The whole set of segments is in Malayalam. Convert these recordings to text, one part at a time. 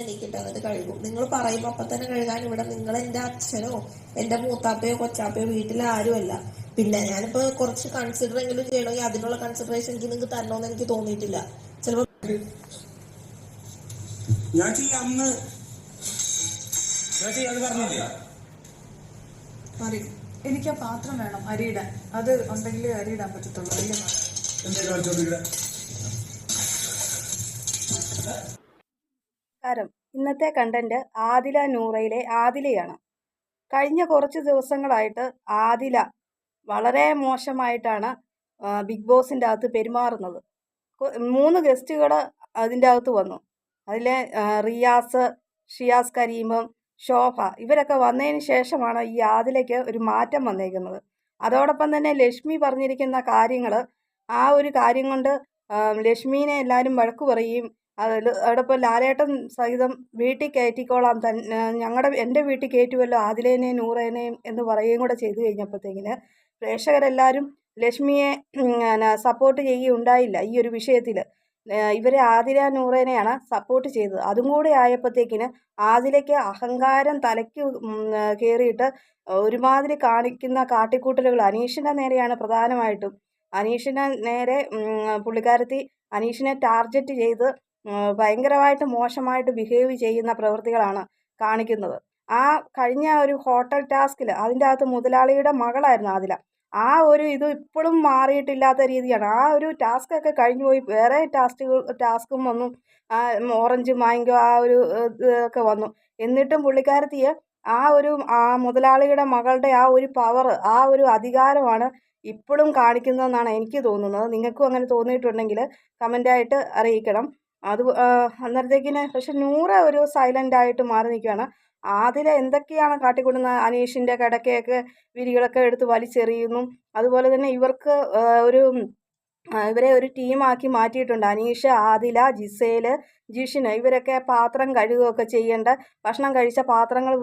എനിക്കിട്ട് എന്നിട്ട് കഴുകും നിങ്ങൾ പറയുമ്പോൾ അപ്പം തന്നെ കഴുകാൻ ഇവിടെ നിങ്ങൾ എന്റെ അച്ഛനോ എന്റെ മൂത്താപ്പയോ കൊച്ചാപ്പയോ വീട്ടിൽ ആരുമല്ല. പിന്നെ ഞാനിപ്പോ കുറച്ച് കൺസിഡർ എങ്കിലും ചെയ്യണമെങ്കിൽ അതിനുള്ള കൺസിഡറേഷൻ എനിക്ക് നിങ്ങൾക്ക് തരണമെന്ന് എനിക്ക് തോന്നിയിട്ടില്ല. ചിലപ്പോൾ ഞാൻ ചെയ്യാമെന്ന് മാറി എനിക്ക് ആ പാത്രം വേണം അരിയിടാൻ അത് ഉണ്ടെങ്കിൽ അരിയിടാൻ പറ്റത്തുള്ളൂ. കാണിച്ചോണ്ടിരിക്കണേ? നമസ്കാരം. ഇന്നത്തെ കണ്ടന്റ് ആദില നൂറയിലെ ആദിലയാണ്. കഴിഞ്ഞ കുറച്ച് ദിവസങ്ങളായിട്ട് ആദില വളരെ മോശമായിട്ടാണ് ബിഗ് ബോസിന്റെ അകത്ത് പെരുമാറുന്നത്. മൂന്ന് ഗസ്റ്റുകൾ അതിന്റെ അകത്ത് വന്നു. അതിലെ റിയാസ് ഷിയാസ് കരീമും ശോഭ ഇവരൊക്കെ വന്നതിന് ശേഷമാണ് ഈ ആദിലയ്ക്ക് ഒരു മാറ്റം വന്നേക്കുന്നത്. അതോടൊപ്പം തന്നെ ലക്ഷ്മി പറഞ്ഞിരിക്കുന്ന കാര്യങ്ങൾ ആ ഒരു കാര്യം കൊണ്ട് ലക്ഷ്മീനെ എല്ലാവരും വഴക്ക് പറയുകയും അതിൽ ഇപ്പോൾ ലാലേട്ടൻ സഹിതം വീട്ടിൽ കയറ്റിക്കോളാം തന്നെ ഞങ്ങളുടെ എന്റെ വീട്ടിൽ കയറ്റുമല്ലോ ആദിലേനെയും നൂറേനെയും എന്ന് പറയുകയും കൂടെ ചെയ്തു കഴിഞ്ഞപ്പോഴത്തേക്കിന് പ്രേക്ഷകരെല്ലാവരും ലക്ഷ്മിയെ സപ്പോർട്ട് ചെയ്യുകയുണ്ടായില്ല ഈ ഒരു വിഷയത്തിൽ ഇവരെ ആതിര നൂറേനെയാണ് സപ്പോർട്ട് ചെയ്തത്. അതും കൂടി ആയപ്പോഴത്തേക്കിന് ആതിലയ്ക്ക് അഹങ്കാരം തലയ്ക്ക് കയറിയിട്ട് ഒരുമാതിരി കാണിക്കുന്ന കാട്ടിക്കൂട്ടലുകൾ. അനീഷിന്റെ നേരെയാണ് പ്രധാനമായിട്ടും. അനീഷിനെ നേരെ പുള്ളിക്കാരത്തി അനീഷിനെ ടാർഗറ്റ് ചെയ്ത് ഭയങ്കരമായിട്ട് മോശമായിട്ട് ബിഹേവ് ചെയ്യുന്ന പ്രവൃത്തികളാണ് കാണിക്കുന്നത്. ആ കഴിഞ്ഞ ഒരു ഹോട്ടൽ ടാസ്കിൽ അതിന്റെ അകത്ത് മുതലാളിയുടെ മകളായിരുന്നു ആദില. ആ ഒരു ഇത് ഇപ്പോഴും മാറിയിട്ടില്ലാത്ത രീതിയാണ്. ആ ഒരു ടാസ്ക് ഒക്കെ കഴിഞ്ഞു പോയി വേറെ ടാസ്കുകൾ ടാസ്കും വന്നു. ഓറഞ്ച് മാങ്കോ ആ ഒരു ഒക്കെ വന്നു. എന്നിട്ടും പുള്ളിക്കാരത്തിയെ ആ ഒരു ആ മുതലാളിയുടെ മകളുടെ ആ ഒരു പവർ ആ ഒരു അധികാരമാണ് ഇപ്പോഴും കാണിക്കുന്നതെന്നാണ് എനിക്ക് തോന്നുന്നത്. നിങ്ങൾക്കും അങ്ങനെ തോന്നിയിട്ടുണ്ടെങ്കിൽ കമന്റായിട്ട് അറിയിക്കണം. അത് അന്നേരത്തേക്കിന് പക്ഷെ നൂറ് ഒരു സൈലന്റ് ആയിട്ട് മാറി നിൽക്കുകയാണ്. ആദില എന്തൊക്കെയാണ് കാട്ടിക്കൊടുന്ന അനീഷിന്റെ കിടക്കയൊക്കെ വിരികളൊക്കെ എടുത്ത് വലിച്ചെറിയുന്നു. അതുപോലെ തന്നെ ഇവർക്ക് ഒരു ഇവരെ ഒരു ടീമാക്കി മാറ്റിയിട്ടുണ്ട്. അനീഷ് ആദില ജിസേൽ ജിഷിന് ഇവരൊക്കെ പാത്രം കഴുകുകയൊക്കെ ചെയ്യേണ്ട ഭക്ഷണം കഴിച്ച പാത്രങ്ങൾ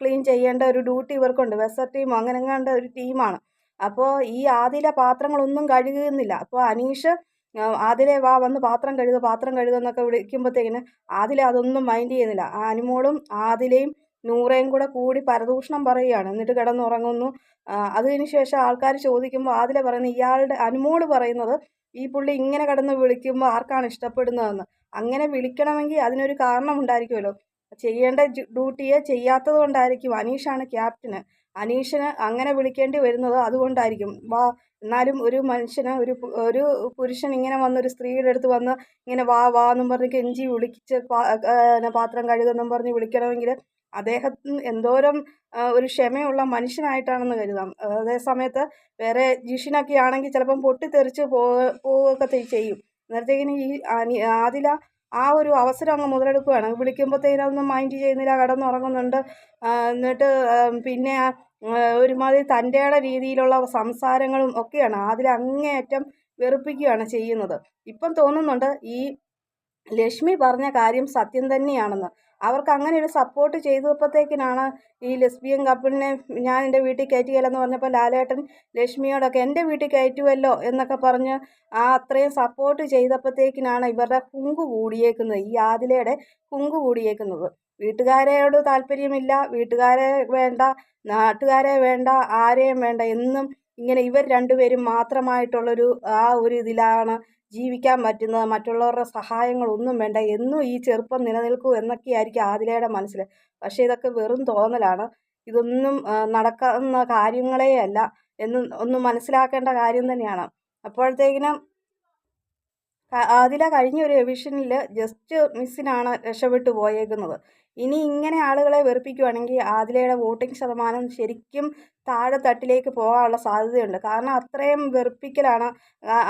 ക്ലീൻ ചെയ്യേണ്ട ഒരു ഡ്യൂട്ടി ഇവർക്കുണ്ട്. വെസർ ടീം അങ്ങനെ ഒരു ടീമാണ് അപ്പോൾ ഈ ആദില പാത്രങ്ങളൊന്നും കഴുകുന്നില്ല. അപ്പോൾ അനീഷ് ആദിലെ വാ വന്ന് പാത്രം കഴുക പാത്രം കഴുക എന്നൊക്കെ വിളിക്കുമ്പോഴത്തേക്കിന് ആദിലെ അതൊന്നും മൈൻഡ് ചെയ്യുന്നില്ല. ആ അനുമോളും ആദിലെയും നൂറയും കൂടെ കൂടി പരദൂഷണം പറയുകയാണ്. എന്നിട്ട് കിടന്നുറങ്ങുന്നു. അതിന് ശേഷം ആൾക്കാർ ചോദിക്കുമ്പോൾ ആദിലെ പറയുന്നത് ഇയാളുടെ അനുമോൾ പറയുന്നത് ഈ പുള്ളി ഇങ്ങനെ കിടന്ന് വിളിക്കുമ്പോൾ ആർക്കാണ് ഇഷ്ടപ്പെടുന്നതെന്ന്. അങ്ങനെ വിളിക്കണമെങ്കിൽ അതിനൊരു കാരണം ഉണ്ടായിരിക്കുമല്ലോ ചെയ്യേണ്ട ഡ്യൂട്ടിയെ ചെയ്യാത്തത് കൊണ്ടായിരിക്കും അനീഷാണ് ക്യാപ്റ്റന്. അനീഷിന് അങ്ങനെ വിളിക്കേണ്ടി വരുന്നത് അതുകൊണ്ടായിരിക്കും. വാ എന്നാലും ഒരു മനുഷ്യന് ഒരു ഒരു പുരുഷൻ ഇങ്ങനെ വന്ന് ഒരു സ്ത്രീയുടെ അടുത്ത് വന്ന് ഇങ്ങനെ വാ വാ എന്നും പറഞ്ഞ് കെഞ്ചി വിളിച്ച് പാത്രം കഴുകുന്നും പറഞ്ഞ് വിളിക്കണമെങ്കിൽ അദ്ദേഹം എന്തോരം ഒരു ക്ഷമയുള്ള മനുഷ്യനായിട്ടാണെന്ന് കരുതാം. അതേ സമയത്ത് വേറെ ജിഷിനൊക്കെ ആണെങ്കിൽ ചിലപ്പം പൊട്ടിത്തെറിച്ച് പോവുകയൊക്കെ ചെയ്യും. അന്നേരത്തേക്കിന് ഈ ആദില ആ ഒരു അവസരം അങ്ങ് മുതലെടുക്കുകയാണ് വിളിക്കുമ്പോഴത്തേനും അതൊന്നും മൈൻഡ് ചെയ്യുന്നില്ല കിടന്നുറങ്ങുന്നുണ്ട്. എന്നിട്ട് പിന്നെ ഒരുമാതിരി തന്റെയുടെ രീതിയിലുള്ള സംസാരങ്ങളും ഒക്കെയാണ് അതിൽ അങ്ങേയറ്റം വെറുപ്പിക്കുകയാണ് ചെയ്യുന്നത്. ഇപ്പം തോന്നുന്നുണ്ട് ഈ ലക്ഷ്മി പറഞ്ഞ കാര്യം സത്യം തന്നെയാണെന്ന്. അവർക്ക് അങ്ങനെ ഒരു സപ്പോർട്ട് ചെയ്തപ്പോഴത്തേക്കിനാണ് ഈ ലെസ്ബിയൻ കപ്പിളിനെ ഞാൻ എന്റെ വീട്ടിൽ കയറ്റുകയില്ലെന്ന് പറഞ്ഞപ്പോൾ ലാലേട്ടൻ ലക്ഷ്മിയോടൊക്കെ എന്റെ വീട്ടിൽ കയറ്റുമല്ലോ എന്നൊക്കെ പറഞ്ഞ് ആ അത്രയും സപ്പോർട്ട് ചെയ്തപ്പോഴത്തേക്കിനാണ് ഇവരുടെ കുങ്കു കൂടിയേക്കുന്നത് ഈ ആദിലയുടെ കുങ്കു കൂടിയേക്കുന്നത്. വീട്ടുകാരോട് താല്പര്യമില്ല വീട്ടുകാരെ വേണ്ട നാട്ടുകാരെ വേണ്ട ആരെയും വേണ്ട എന്നും ഇങ്ങനെ ഇവർ രണ്ടുപേരും മാത്രമായിട്ടുള്ളൊരു ആ ഒരു ഇതിലാണ് ജീവിക്കാൻ പറ്റുന്നത്. മറ്റുള്ളവരുടെ സഹായങ്ങളൊന്നും വേണ്ട. എന്നും ഈ ചെറുപ്പം നിലനിൽക്കൂ എന്നൊക്കെയായിരിക്കും ആദിലയുടെ മനസ്സിൽ പക്ഷേ ഇതൊക്കെ വെറും തോന്നലാണ്. ഇതൊന്നും നടക്കുന്ന കാര്യങ്ങളേ അല്ല എന്ന് ഒന്ന് മനസ്സിലാക്കേണ്ട കാര്യം തന്നെയാണ്. അപ്പോഴത്തേക്കിനും ആദില കഴിഞ്ഞ ഒരു എവിഷനിൽ ജസ്റ്റ് മിസ്സിനാണ് രക്ഷപ്പെട്ടു പോയേക്കുന്നത്. ഇനി ഇങ്ങനെ ആളുകളെ വെറുപ്പിക്കുവാണെങ്കിൽ ആദിലയുടെ വോട്ടിംഗ് ശതമാനം ശരിക്കും താഴെ തട്ടിലേക്ക് പോകാനുള്ള സാധ്യതയുണ്ട്. കാരണം അത്രയും വെറുപ്പിക്കലാണ്.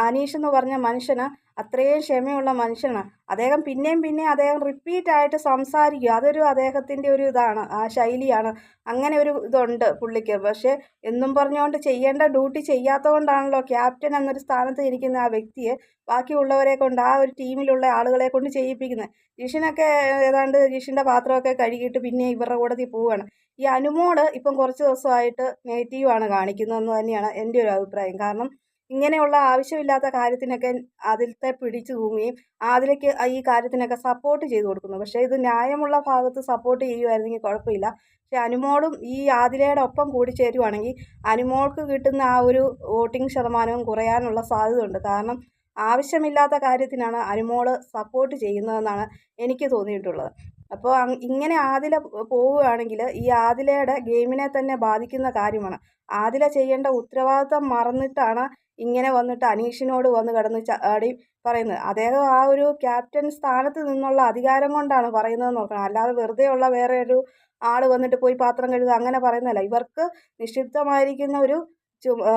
അനീഷ് എന്ന് പറഞ്ഞ മനുഷ്യന് അത്രയും ക്ഷമയുള്ള മനുഷ്യനാണ്. അദ്ദേഹം പിന്നെയും പിന്നെയും അദ്ദേഹം റിപ്പീറ്റായിട്ട് സംസാരിക്കും. അതൊരു അദ്ദേഹത്തിന്റെ ഒരു ഇതാണ് ആ ശൈലിയാണ്. അങ്ങനെ ഒരു ഇതുണ്ട് പുള്ളിക്ക്. പക്ഷേ എന്നും പറഞ്ഞുകൊണ്ട് ചെയ്യേണ്ട ഡ്യൂട്ടി ചെയ്യാത്തതുകൊണ്ടാണല്ലോ ക്യാപ്റ്റൻ എന്നൊരു സ്ഥാനത്ത് ഇരിക്കുന്ന ആ വ്യക്തിയെ ബാക്കിയുള്ളവരെ കൊണ്ട് ആ ഒരു ടീമിലുള്ള ആളുകളെ കൊണ്ട് ചെയ്യിപ്പിക്കുന്നത്. ജിഷിനൊക്കെ ഏതാണ്ട് ജിഷിന്റെ പാത്രമൊക്കെ കഴുകിയിട്ട് പിന്നെ ഇവരുടെ കൂടത്തിൽ പോവുകയാണ്. ഈ അനുമോട് ഇപ്പം കുറച്ച് ദിവസമായിട്ട് നെഗറ്റീവാണ് കാണിക്കുന്നതെന്ന് തന്നെയാണ് എന്റെ ഒരു അഭിപ്രായം. കാരണം ഇങ്ങനെയുള്ള ആവശ്യമില്ലാത്ത കാര്യത്തിനൊക്കെ അതിലത്തെ പിടിച്ചു തൂങ്ങുകയും അതിലേക്ക് ഈ കാര്യത്തിനൊക്കെ സപ്പോർട്ട് ചെയ്തു കൊടുക്കുന്നു. പക്ഷേ ഇത് ന്യായമുള്ള ഭാഗത്ത് സപ്പോർട്ട് ചെയ്യുമായിരുന്നെങ്കിൽ കുഴപ്പമില്ല. പക്ഷേ അനുമോളും ഈ ആതിലയുടെ ഒപ്പം കൂടി ചേരുവാണെങ്കിൽ അനുമോൾക്ക് കിട്ടുന്ന ആ ഒരു വോട്ടിംഗ് ശതമാനവും കുറയാനുള്ള സാധ്യതയുണ്ട്. കാരണം ആവശ്യമില്ലാത്ത കാര്യത്തിനാണ് അനുമോൾ സപ്പോർട്ട് ചെയ്യുന്നതെന്നാണ് എനിക്ക് തോന്നിയിട്ടുള്ളത്. അപ്പോൾ ഇങ്ങനെ ആദില പോവുകയാണെങ്കിൽ ഈ ആദിലയുടെ ഗെയിമിനെ തന്നെ ബാധിക്കുന്ന കാര്യമാണ്. ആദില ചെയ്യേണ്ട ഉത്തരവാദിത്തം മറന്നിട്ടാണ് ഇങ്ങനെ വന്നിട്ട് അനീഷിനോട് വന്ന് കിടന്ന് ചാടി പറയുന്നത്. അദ്ദേഹം ആ ഒരു ക്യാപ്റ്റൻ സ്ഥാനത്ത് നിന്നുള്ള അധികാരം കൊണ്ടാണ് പറയുന്നത് നോക്കണം അല്ലാതെ വെറുതെ ഉള്ള വേറെ ഒരു ആൾ വന്നിട്ട് പോയി പാത്രം കഴുകുക അങ്ങനെ പറയുന്നതല്ല. ഇവർക്ക് നിക്ഷിപ്തമായിരിക്കുന്ന ഒരു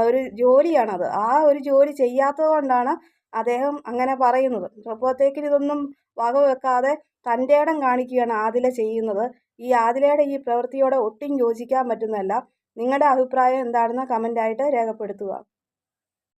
ഒരു ജോലിയാണത്. ആ ഒരു ജോലി ചെയ്യാത്തത് കൊണ്ടാണ് അദ്ദേഹം അങ്ങനെ പറയുന്നത്. അപ്പോഴത്തേക്കിന് ഇതൊന്നും വകവെക്കാതെ തന്റെ ഇടം കാണിക്കുകയാണ് ആദില ചെയ്യുന്നത്. ഈ ആദിലയുടെ ഈ പ്രവൃത്തിയോടെ ഒട്ടും യോജിക്കാൻ പറ്റുന്നതല്ല. നിങ്ങളുടെ അഭിപ്രായം എന്താണെന്ന് കമന്റായിട്ട് രേഖപ്പെടുത്തുക.